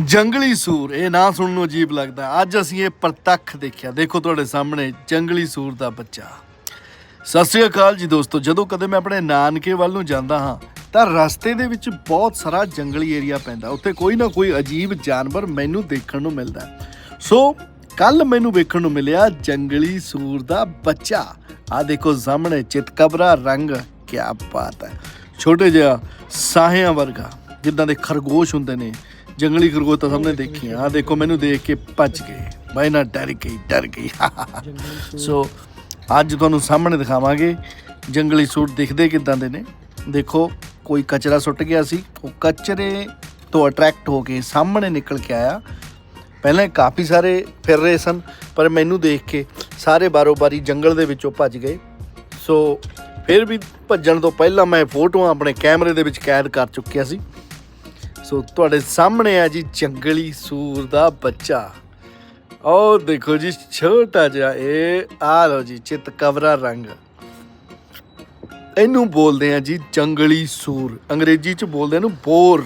ਜੰਗਲੀ ਸੂਰ, ਇਹ ਨਾਂ ਸੁਣਨ ਨੂੰ ਅਜੀਬ ਲੱਗਦਾ। ਅੱਜ ਅਸੀਂ ਇਹ ਪ੍ਰਤੱਖ ਦੇਖਿਆ। ਦੇਖੋ ਤੁਹਾਡੇ ਸਾਹਮਣੇ ਜੰਗਲੀ ਸੂਰ ਦਾ ਬੱਚਾ। ਸਤਿ ਸ੍ਰੀ ਅਕਾਲ ਜੀ ਦੋਸਤੋ। ਜਦੋਂ ਕਦੇ ਮੈਂ ਆਪਣੇ ਨਾਨਕੇ ਵੱਲ ਨੂੰ ਜਾਂਦਾ ਹਾਂ, ਤਾਂ ਰਸਤੇ ਦੇ ਵਿੱਚ ਬਹੁਤ ਸਾਰਾ ਜੰਗਲੀ ਏਰੀਆ ਪੈਂਦਾ। ਉੱਥੇ ਕੋਈ ਨਾ ਕੋਈ ਅਜੀਬ ਜਾਨਵਰ ਮੈਨੂੰ ਦੇਖਣ ਨੂੰ ਮਿਲਦਾ ਸੋ ਕੱਲ ਮੈਨੂੰ ਵੇਖਣ ਨੂੰ ਮਿਲਿਆ ਜੰਗਲੀ ਸੂਰ ਦਾ ਬੱਚਾ। ਆ ਦੇਖੋ ਸਾਹਮਣੇ, ਚਿਤਕਬਰਾ ਰੰਗ ਕੀ ਬਾਤ ਹੈ। ਛੋਟੇ ਜਿਹਾ ਸਾਹਿਆਂ ਵਰਗਾ, ਜਿੱਦਾਂ ਦੇ ਖਰਗੋਸ਼ ਹੁੰਦੇ ਨੇ। ਜੰਗਲੀ ਖਰਗੋਸ਼ ਤਾਂ ਸਾਹਮਣੇ ਦੇਖੀਆਂ। ਆ ਦੇਖੋ ਮੈਨੂੰ ਦੇਖ ਕੇ ਭੱਜ ਗਏ। ਮੈਂ ਨਾ ਡਰ ਗਈ ਡਰ ਗਈ। ਸੋ ਅੱਜ ਤੁਹਾਨੂੰ ਸਾਹਮਣੇ ਦਿਖਾਵਾਂਗੇ ਜੰਗਲੀ ਸੂਰ ਦਿਖਦੇ ਕਿਦਾਂ ਦੇ ਨੇ। ਦੇਖੋ ਕੋਈ ਕਚਰਾ ਸੁੱਟ ਗਿਆ ਸੀ। ਉਹ ਕਚਰੇ ਤੋਂ ਅਟਰੈਕਟ ਹੋ ਕੇ ਸਾਹਮਣੇ ਨਿਕਲ ਕੇ ਆਇਆ। ਪਹਿਲਾਂ ਕਾਫੀ ਸਾਰੇ ਫਿਰ ਰਹੇ ਸਨ ਪਰ ਮੈਨੂੰ ਦੇਖ ਕੇ ਸਾਰੇ ਬਾਰੋ-ਬਾਰੀ ਜੰਗਲ ਦੇ ਵਿੱਚੋਂ ਭੱਜ ਗਏ। ਸੋ ਫਿਰ ਵੀ ਭੱਜਣ ਤੋਂ ਪਹਿਲਾਂ ਮੈਂ ਫੋਟੋਆਂ ਆਪਣੇ ਕੈਮਰੇ ਦੇ ਵਿੱਚ ਕੈਦ ਕਰ ਚੁੱਕਿਆ ਸੀ। ਸੋ ਤੁਹਾਡੇ ਸਾਹਮਣੇ ਆ ਜੀ ਜੰਗਲੀ ਸੂਰ ਦਾ ਬੱਚਾ। ਉਹ ਦੇਖੋ ਜੀ, ਛੋਟਾ ਜਿਹਾ ਇਹ ਆ ਲਓ ਜੀ ਚਿੱਤ ਰੰਗ। ਇਹਨੂੰ ਬੋਲਦੇ ਆ ਜੀ ਜੰਗਲੀ ਸੂਰ। ਅੰਗਰੇਜ਼ੀ ਚ ਬੋਲਦੇ ਇਹਨੂੰ ਬੋਰ।